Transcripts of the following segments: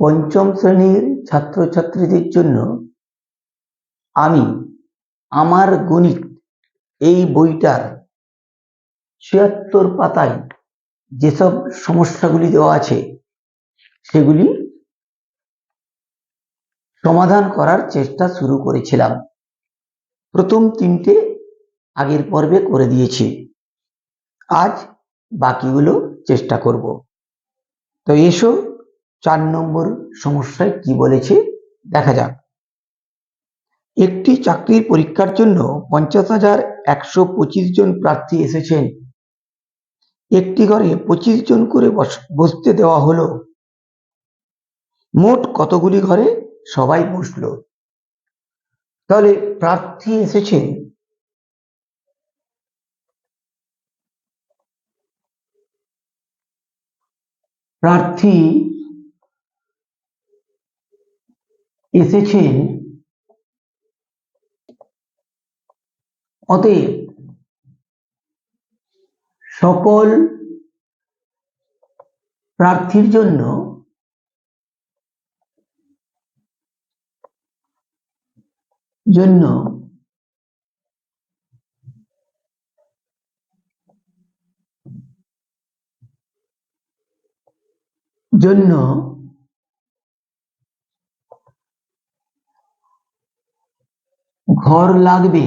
পঞ্চম শ্রেণির ছাত্রছাত্রীদের জন্য আমি আমার গণিত এই বইটার ছিয়াত্তর পাতায় যেসব সমস্যাগুলি দেওয়া আছে, সেগুলি সমাধান করার চেষ্টা শুরু করেছিলাম। প্রথম তিনটে আগের পর্বে করে দিয়েছি। আজ বাকিগুলো চেষ্টা করব। তো এসো চার নম্বর সমস্যায় কি বলেছে? দেখা যাক। একটি চাকরির পরীক্ষার জন্য পঞ্চাশ হাজার একশো পঁচিশ জন প্রার্থী এসেছেন। একটি ঘরে পঁচিশ জন করে বস- বসতে দেওয়া হলো। মোট কতগুলি ঘরে সবাই বসল? তাহলে প্রার্থী এসেছেন। প্রার্থী এসেছেন অতএব সকল প্রার্থীর জন্য জন্য জন্য ঘর লাগবে?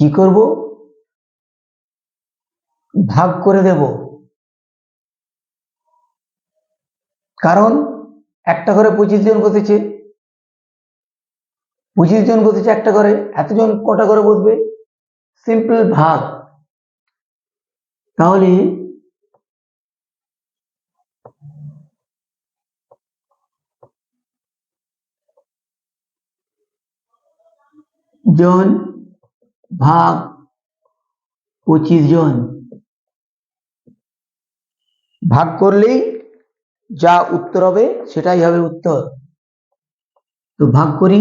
কি করব? ভাগ করে দেব। কারণ একটা ঘরে পঁচিশ জন বসেছে। পঁচিশ জন বসেছে একটা ঘরে, এতজন কটা ঘরে বসবে? সিম্পল ভাগ। তাহলে জন ভাগ পঁচিশ জন। ভাগ করলেই যা উত্তর হবে সেটাই হবে উত্তর। তো ভাগ করি।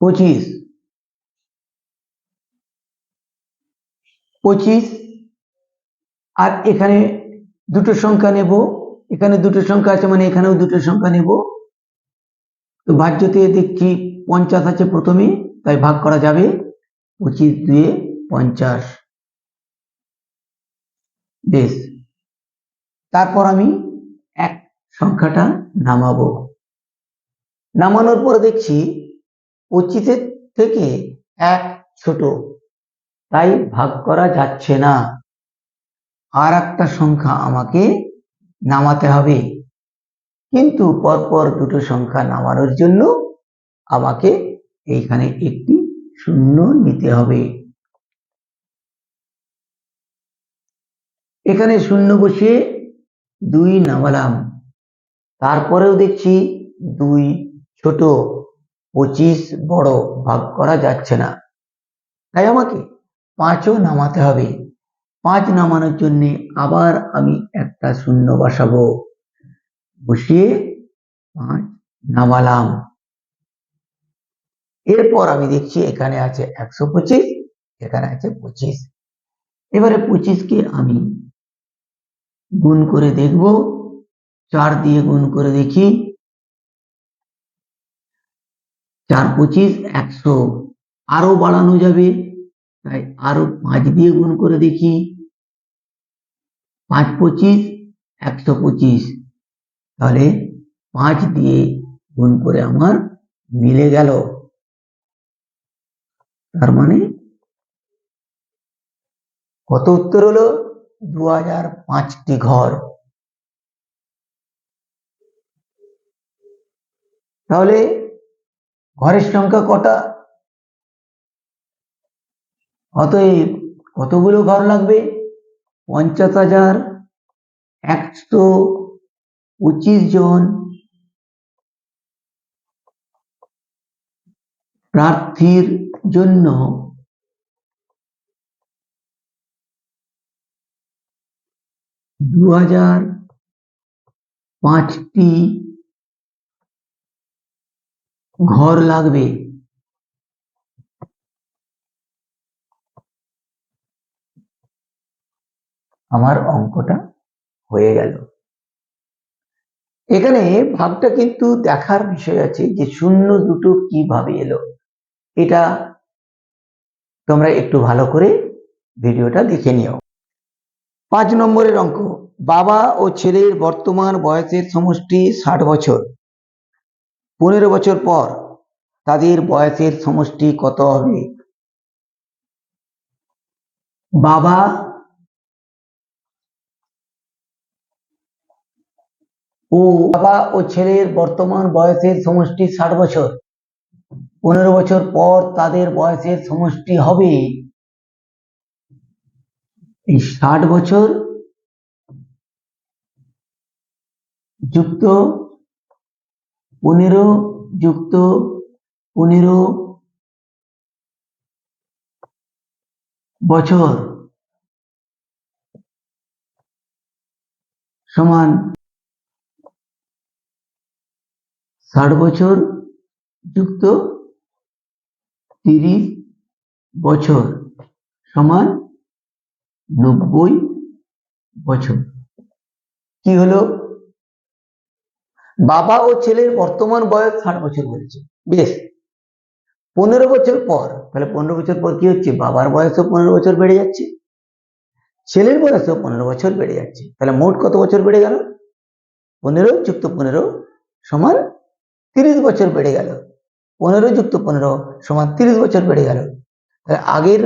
পঁচিশ। পঁচিশ, আর এখানে দুটো সংখ্যা নেব। এখানে দুটো সংখ্যা আছে মানে এখানেও দুটো সংখ্যা নেব। তো ভাজ্যতে দেখছি পঞ্চাশ আছে প্রথমে, তাই ভাগ করা যাবে। পঁচিশ দুয়ে পঞ্চাশ। বেশ। তারপর আমি এক সংখ্যাটা নামাবো। নামানোর পর দেখছি পঁচিশের থেকে এক ছোট। তাই ভাগ করা যাচ্ছে না। আর একটা সংখ্যা আমাকে নামাতে হবে। কিন্তু পরপর দুটো সংখ্যা নামানোর জন্য আমাকে এইখানে একটি শূন্য নিতে হবে। এখানে শূন্য বসিয়ে দুই নামালাম। তারপরেও দেখছি দুই ছোট, পঁচিশ বড় ভাগ করা যাচ্ছে না। তাই আমাকে পাঁচও নামাতে হবে। পাঁচ নামানোর জন্য আবার আমি একটা শূন্য বসাবো। বসিয়ে পাঁচ নামালাম। এরপর আমি দেখছি এখানে আছে একশো পঁচিশ, এখানে আছে পঁচিশ। এবারে পঁচিশকে আমি গুণ করে দেখব। চার দিয়ে গুণ করে দেখি। চার পঁচিশ, একশো। আরও বাড়ানো যাবে। তাই আরও পাঁচ দিয়ে গুণ করে দেখি। পাঁচ পঁচিশ, একশো পঁচিশ। তাহলে পাঁচ দিয়ে গুণ করে আমার মিলে গেল। তার মানে কত উত্তর হলো? দু হাজার পাঁচটি ঘর। তাহলে ঘরের সংখ্যা কটা? অতএব কতগুলো ঘর লাগবে? পঞ্চাশ হাজার একশো পঁচিশ জন। প্রার্থীর জন্য দু হাজার পাঁচটি ঘর লাগবে। আমার অঙ্কটা হয়ে গেল। এখানে ভাগটা কিন্তু দেখার বিষয় আছে যে শূন্য দুটো কীভাবে এলো। এটা তোমরা একটু ভালো করে ভিডিওটা দেখে নিও। পাঁচ নম্বরের অঙ্ক, বাবা ও ছেলের বর্তমান বয়সের সমষ্টি ষাট বছর। পনেরো বছর পর তাদের বয়সের সমষ্টি কত হবে? বাবা ও বাবা ও ছেলের বর্তমান বয়সের সমষ্টি ষাট বছর। পনেরো বছর পর তাদের বয়সের সমষ্টি হবে। এই ষাট বছর যুক্ত পনেরো যুক্ত পনেরো বছর সমান ষাট বছর যুক্ত তিরিশ বছর সমান নব্বই বছর। কি হলো? বাবা ও ছেলের বর্তমান বয়স ষাট বছর বলেছে বেশ। পনেরো বছর পর, তাহলে পনেরো বছর পর কি হচ্ছে? বাবার বয়সও পনেরো বছর বেড়ে যাচ্ছে। ছেলের বয়সও পনেরো বছর বেড়ে যাচ্ছে। তাহলে মোট কত বছর বেড়ে গেল? পনেরো যুক্ত পনেরো সমান তিরিশ বছর বেড়ে গেল। পনেরো যুক্ত পনেরো সমান তিরিশ বছর বেড়ে গেল। তাহলে আগের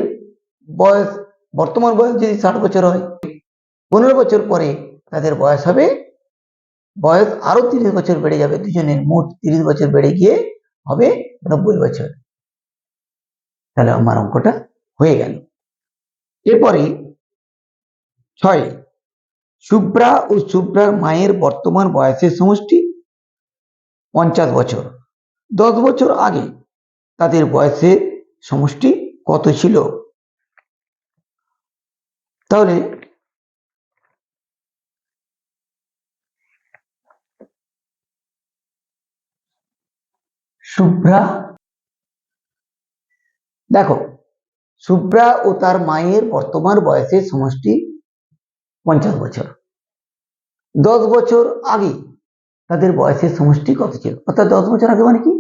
বয়স, বর্তমান বয়স যদি ষাট বছর হয়, পনেরো বছর পরে তাদের বয়স হবে, বয়স আরও তিরিশ বছর বেড়ে যাবে, দুজনের মোট তিরিশ বছর বেড়ে গিয়ে হবে নব্বই বছর। তাহলে আমার অঙ্কটা হয়ে গেল। এরপরে ছয় শুভ্রা ও শুভ্রার মায়ের বর্তমান বয়সের সমষ্টি। পঞ্চাশ বছর। দশ বছর আগে তাদের বয়সের সমষ্টি কত ছিল? তাহলে শুভ্রা দেখো শুভ্রা ও তার মায়ের বর্তমান বয়সের সমষ্টি পঞ্চাশ বছর। দশ বছর আগে তাদের বয়সের সমষ্টি কত ছিল? অর্থাৎ দশ বছর আগে মানে কি?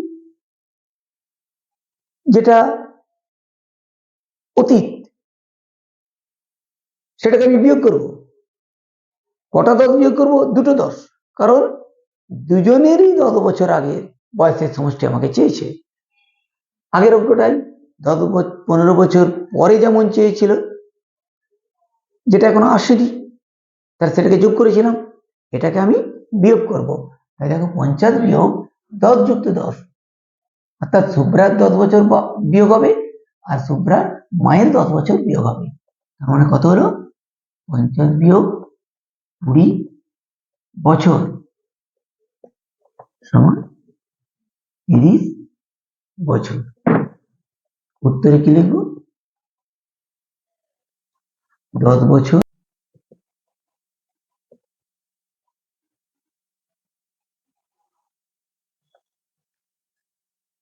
যেটা অতীত। সেটাকে আমি বিয়োগ করব। কটা দশ বিয়োগ করব? দুটো দশ। কারণ দুজনেরই দশ বছর আগে বয়সের সমষ্টি আমাকে চেয়েছে। আগের অঙ্কটাই দশ পনেরো বছর পরে যেমন চেয়েছিল, যেটা এখনও আসেনি, তাহলে সেটাকে যোগ করেছিলাম। এটাকে আমি বিয়োগ করব। তাই দেখো পঞ্চাশ বিয়োগ দশ যুক্ত দশ। অর্থাৎ শুভ্রার দশ বছর বিয়োগ হবে আর শুভ্রার মায়ের দশ বছর বিয়োগ হবে। তার মানে কত হলো? পঞ্চাশ বিয়োগ কুড়ি বছর সমান তিরিশ বছর। উত্তরে কি লিখব? দশ বছর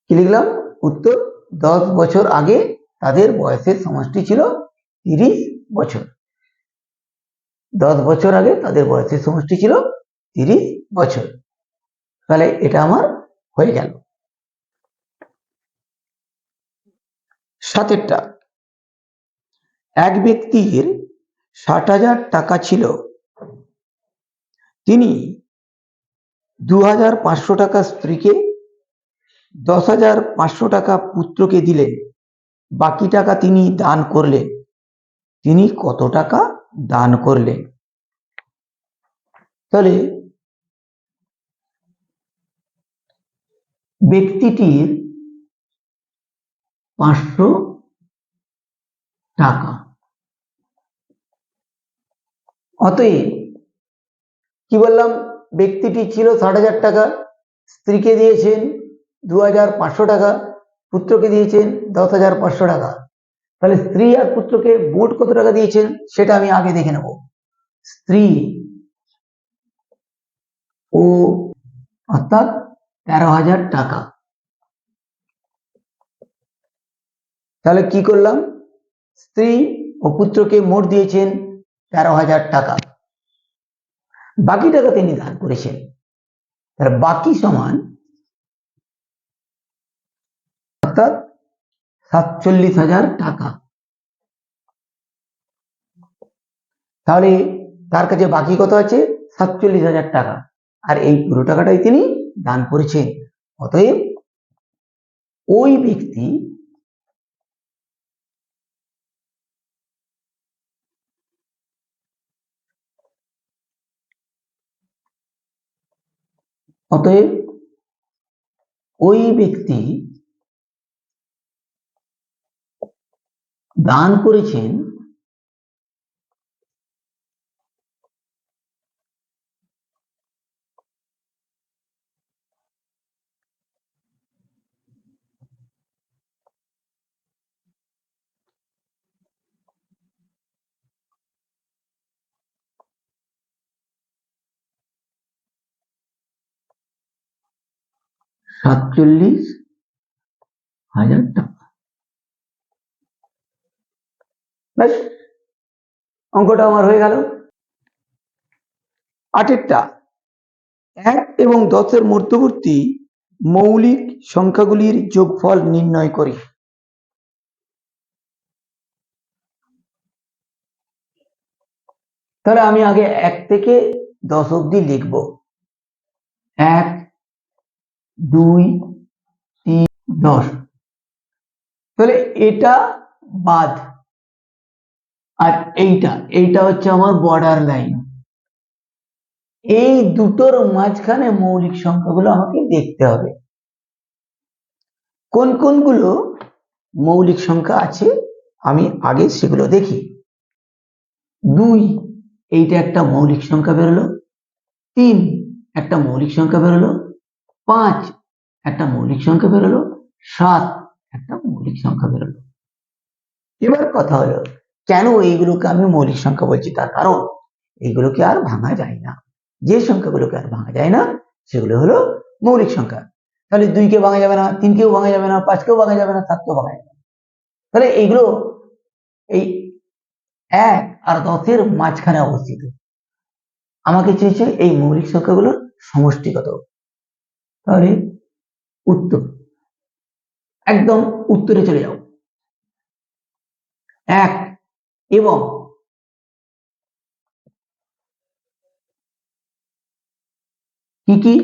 কি লিখলাম? উত্তর, দশ বছর আগে তাদের বয়সের সমষ্টি ছিল তিরিশ বছর। দশ বছর আগে তাদের বয়সের সমষ্টি ছিল তিরিশ বছর। তাহলে এটা আমার হয়ে গেল। সাতেরটা। এক ব্যক্তির ষাট হাজার টাকা ছিল। তিনি দু হাজার পাঁচশো টাকা স্ত্রীকে দশ হাজার পাঁচশো টাকা পুত্রকে দিলেন বাকি টাকা তিনি দান করলেন তিনি কত টাকা দান করলেন তাহলে ব্যক্তিটির পাঁচশো টাকা। অতএব কি বললাম? ব্যক্তিটি ছিল ষাট হাজার টাকা, স্ত্রীকে দিয়েছেন দু হাজার পাঁচশো টাকা পুত্রকে দিয়েছেন, দশ হাজার পাঁচশো টাকা। তাহলে স্ত্রী আর পুত্রকে মোট কত টাকা দিয়েছেন সেটা আমি আগে দেখে নেব। স্ত্রী ও অর্থাৎ তেরো হাজার টাকা। তাহলে কি করলাম? স্ত্রী ও পুত্রকে মোট দিয়েছেন তেরো হাজার টাকা। বাকি টাকা তিনি দান করেছেন। তাহলে বাকি সমান অর্থাৎ সাতচল্লিশ হাজার টাকা। তাহলে তার কাছে বাকি কত আছে? সাতচল্লিশ হাজার টাকা। আর এই পুরো টাকাটাই তিনি দান করেছেন। অতএব ওই ব্যক্তি অতএব ওই ব্যক্তি দান করেছেন সাতচল্লিশ হাজার টাকা। ব্যাস, অঙ্কটা আমার হয়ে গেল। আটেরটা, এক এবং দশের মধ্যবর্তী মৌলিক সংখ্যাগুলির যোগফল নির্ণয় করি। তাহলে আমি আগে এক থেকে দশ অব্দি লিখব। এক, দুই, তিন, দশ। তাহলে এটা বাদ। আর এইটা এইটা হচ্ছে আমার বর্ডার লাইন এই দুটোর মাঝখানে মৌলিক সংখ্যাগুলো আমাকে দেখতে হবে। কোন কোনগুলো মৌলিক সংখ্যা আছে আমি আগে সেগুলো দেখি। দুই, এইটা একটা মৌলিক সংখ্যা বেরোলো। তিন, একটা মৌলিক সংখ্যা বেরোলো। পাঁচ, একটা মৌলিক সংখ্যা বেরোলো। সাত, একটা মৌলিক সংখ্যা বেরোলো। এবার কথা হলো কেন এইগুলোকে আমি মৌলিক সংখ্যা বলছি? তার কারণ এইগুলোকে আর ভাঙা যায় না। যে সংখ্যাগুলোকে আর ভাঙা যায় না, সেগুলো হলো মৌলিক সংখ্যা। তাহলে দুইকে ভাঙা যাবে না, তিনকেও ভাঙা যাবে না, পাঁচকেও ভাঙা যাবে না, সাতকেও ভাঙা যাবে না। তাহলে এইগুলো এই এক আর দশের মাঝখানে অবস্থিত। আমাকে চেয়েছে এই মৌলিক সংখ্যাগুলোর সমষ্টিগত। তাহলে উত্তর। একদম উত্তরে চলে যাও। এক এবং কি কি?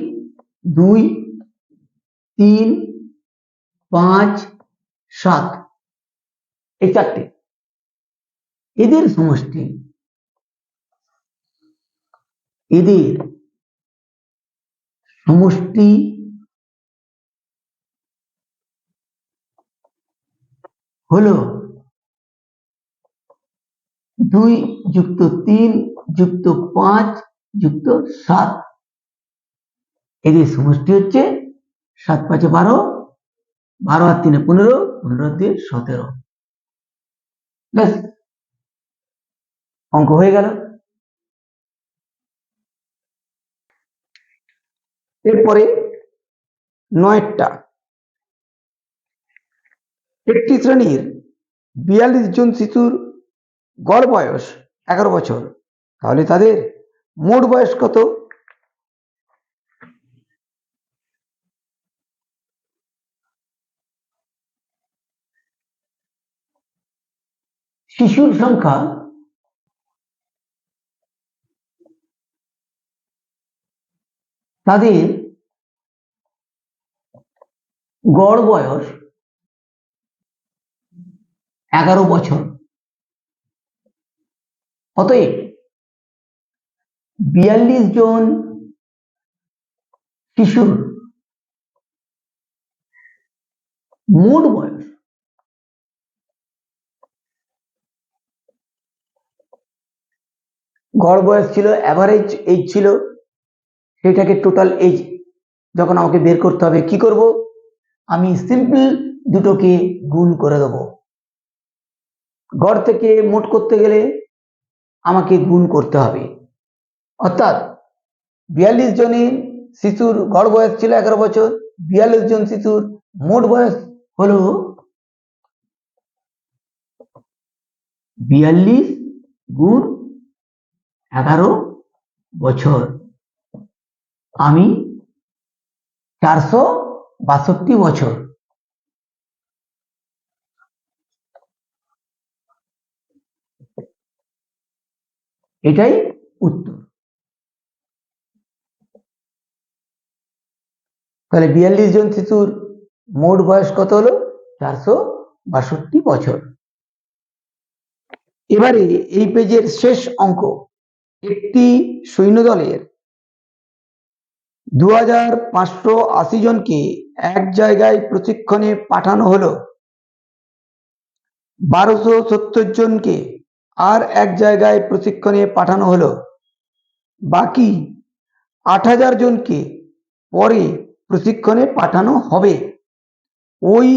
দুই তিন পাঁচ সাত। এই চারটে। এদের সমষ্টি এদের সমষ্টি হলো দুই যুক্ত তিন যুক্ত পাঁচ যুক্ত সাত। এদের সমষ্টি হচ্ছে সাত পাঁচে বারো বারো আর তিনে পনেরো পনেরো দিয়ে সতেরো। ব্যাস, অঙ্ক হয়ে গেল। এরপরে নয়টা। একটি শ্রেণির বিয়াল্লিশ জন শিশুর গড় বয়স এগারো বছর। তাহলে তাদের মোট বয়স কত? শিশুর সংখ্যা তাদের গড় বয়স এগারো বছর। অতএব বিয়াল্লিশ জন শিশুর মোট বয়স গড় বয়স ছিল অ্যাভারেজ এজ ছিল, সেটাকে টোটাল এজ যখন আমাকে বের করতে হবে, কি করব? আমি সিম্পল দুটোকে গুণ করে দেব। গড় থেকে মোট করতে গেলে আমাকে গুণ করতে হবে। অর্থাৎ বিয়াল্লিশ জনের শিশুর গড় বয়স ছিল এগারো বছর, বিয়াল্লিশ জন শিশুর মোট বয়স হল বিয়াল্লিশ গুণ এগারো বছর। আমি চারশো বাষট্টি বছর। এটাই উত্তর। তাহলে বিয়াল্লিশ জন শিশুর মোট বয়স কত হলো? চারশো বাষট্টি বছর। এবারে এই পেজের শেষ অঙ্ক, একটি সৈন্যদলের দু হাজার পাঁচশো আশি জনকে এক জায়গায় প্রশিক্ষণে পাঠানো হলো। বারোশো সত্তর জনকে আর এক জায়গায় প্রশিক্ষণে পাঠানো হলো। বাকি আট হাজার জনকে পরে প্রশিক্ষণে পাঠানো হবে। ওই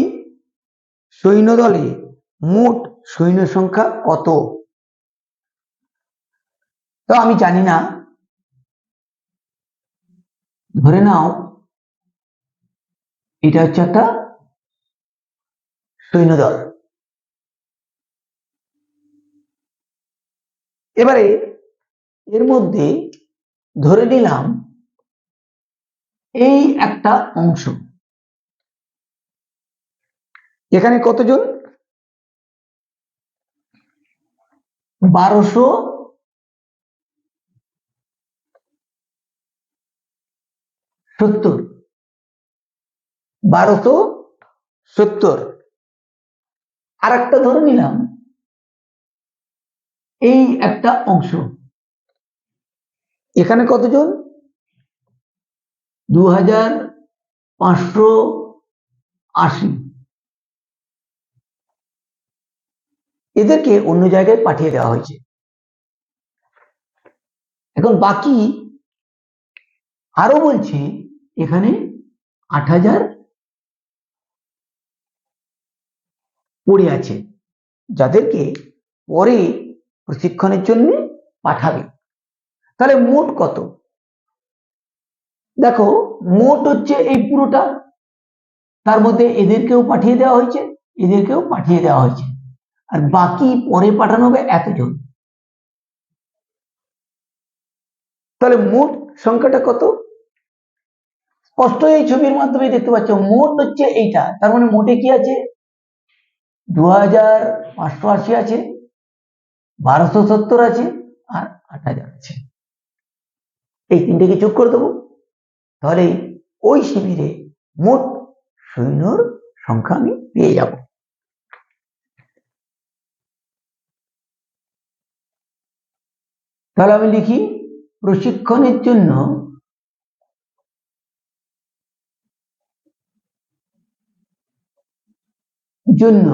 সৈন্যদলে মোট সৈন্য সংখ্যা কত? তো আমি জানি না। ধরে নাও, এটা হচ্ছে একটা সৈন্যদল। এবারে এর মধ্যে ধরে নিলাম এই একটা অংশ। এখানে কতজন? বারোশো সত্তর। বারোশো সত্তর। আর একটা ধরে নিলাম এই একটা অংশ। এখানে কতজন? দু হাজার পাঁচশো আশি। এদেরকে অন্য জায়গায় পাঠিয়ে দেওয়া হয়েছে। এখন বাকি আরও বলছে, এখানে আট হাজার পড়ে আছে। যাদেরকে পরে প্রশিক্ষণের জন্য পাঠাবে। তাহলে মোট কত? দেখো, মোট হচ্ছে এই পুরোটা। তার মধ্যে এদেরকেও পাঠিয়ে দেওয়া হয়েছে, এদেরকেও পাঠিয়ে দেওয়া হয়েছে। আর বাকি পরে পাঠানো হবে এতজন। তাহলে মোট সংখ্যাটা কত? স্পষ্ট এই ছবির মাধ্যমে দেখতে পাচ্ছ, মোট হচ্ছে এইটা। তার মানে মোটে কি আছে? দু হাজার পাঁচশো আশি আছে। বারোশো সত্তর আছে আর আট হাজার আছে। এই তিনটেকে যোগ করে দেবো? তাহলে ওই শিবিরে মোট সৈন্যর সংখ্যা আমি পেয়ে যাব। তাহলে আমি লিখি, প্রশিক্ষণের জন্য জন্য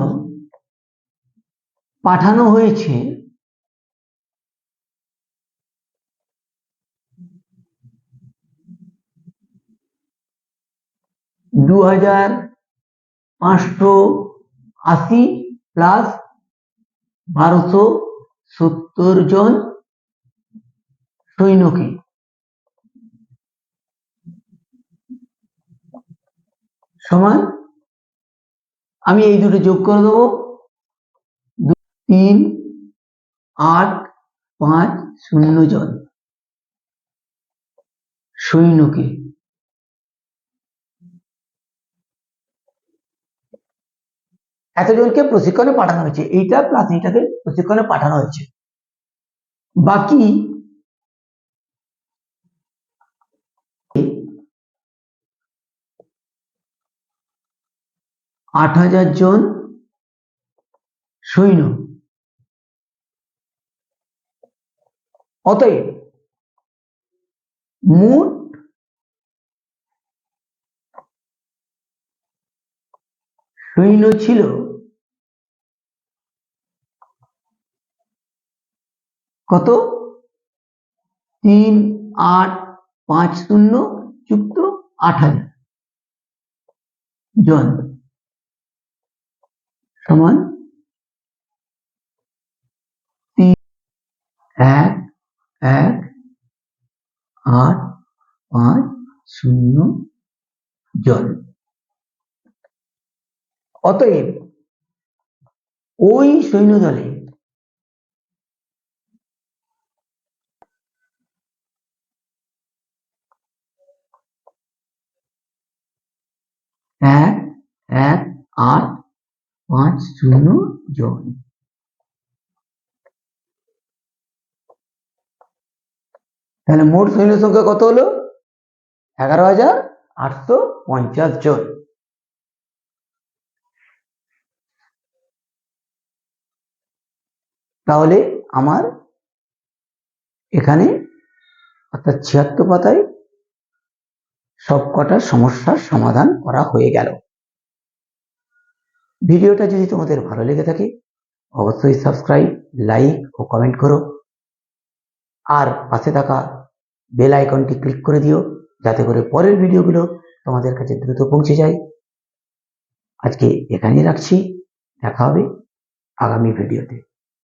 পাঠানো হয়েছে দু হাজার পাঁচশো আশি প্লাস বারোশো সত্তর জন সৈন্যকে। সমান, আমি এই দুটো যোগ করে দেবো। তিন, আট, পাঁচ, শূন্য জন সৈন্যকে। এতজনকে প্রশিক্ষণে পাঠানো হয়েছে। এইটা প্লাস এইটাকে প্রশিক্ষণে পাঠানো হয়েছে। বাকি আট হাজার জন সৈন্য। অতএব মোট সৈন্য ছিল। কত? তিন আট পাঁচ শূন্য যুক্ত আট হাজার। জন। সমান তিন, এক এক, আট, পাঁচ, শূন্য, জন। অতএব ওই সৈন্যদলে এক এক, আট, পাঁচ, শূন্য জন তাহলে মোট সৈন্য সংখ্যা কত হলো? এগারো হাজার আটশো পঞ্চাশ জন। তাহলে আমার এখানে অর্থাৎ ছিয়াত্তর পাতায় সবকটা সমস্যার সমাধান করা হয়ে গেল। ভিডিওটা যদি তোমাদের ভালো লেগে থাকে, অবশ্যই সাবস্ক্রাইব লাইক ও কমেন্ট করো। আর পাশে থাকা বেল আইকনটি ক্লিক করে দিও, যাতে করে পরের ভিডিওগুলো তোমাদের কাছে দ্রুত পৌঁছে যায়। আজকে এখানেই রাখছি। দেখা হবে আগামী ভিডিওতে।